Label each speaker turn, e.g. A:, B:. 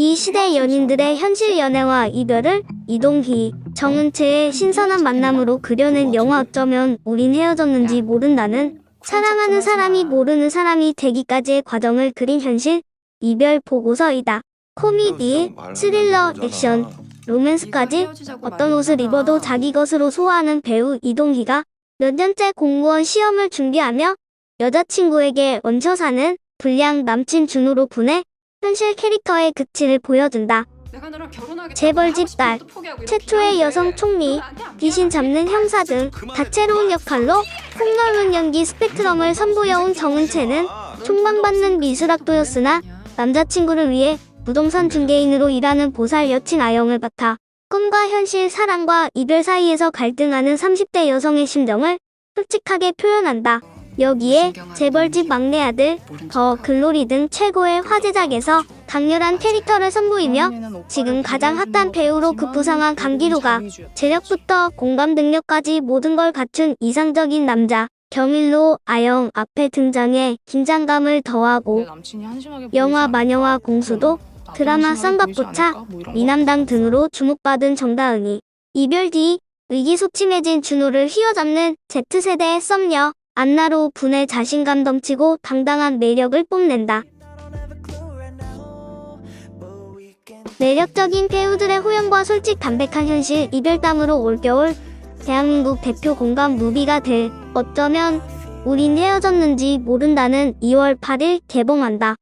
A: 이 시대 연인들의 현실 연애와 이별을 이동희, 정은채의 신선한 만남으로 그려낸 영화 어쩌면 우린 헤어졌는지 모른다는 사랑하는 사람이 모르는 사람이 되기까지의 과정을 그린 현실 이별 보고서이다. 코미디, 스릴러, 액션, 로맨스까지 어떤 옷을 입어도 자기 것으로 소화하는 배우 이동희가 몇 년째 공무원 시험을 준비하며 여자친구에게 얹혀 사는 불량 남친 준호로 분해 현실 캐릭터의 극치를 보여준다. 재벌집 딸, 최초의 여성 총리, 귀신 잡는 형사 등 다채로운 역할로 폭넓은 연기 스펙트럼을 선보여온 정은채는 총망받는 미술학도였으나 남자친구를 위해 부동산 중개인으로 일하는 보살 여친 아영을 맡아 꿈과 현실, 사랑과 이별 사이에서 갈등하는 30대 여성의 심정을 솔직하게 표현한다. 여기에 재벌집 막내 아들, 더 글로리 등 최고의 화제작에서 강렬한 캐릭터를 선보이며 지금 가장 핫한 배우로 급부상한 강기루가 재력부터 공감 능력까지 모든 걸 갖춘 이상적인 남자 경일로 아영 앞에 등장해 긴장감을 더하고 영화 마녀와 공수도 드라마 쌍밥보차 미남당 등으로 주목받은 정다은이 이별 뒤 의기소침해진 준호를 휘어잡는 Z세대의 썸녀 안나로 분의 자신감 넘치고 당당한 매력을 뽐낸다. 매력적인 배우들의 호연과 솔직 담백한 현실 이별담으로 올겨울 대한민국 대표 공감 무비가 될 어쩌면 우린 헤어졌는지 모른다는 2월 8일 개봉한다.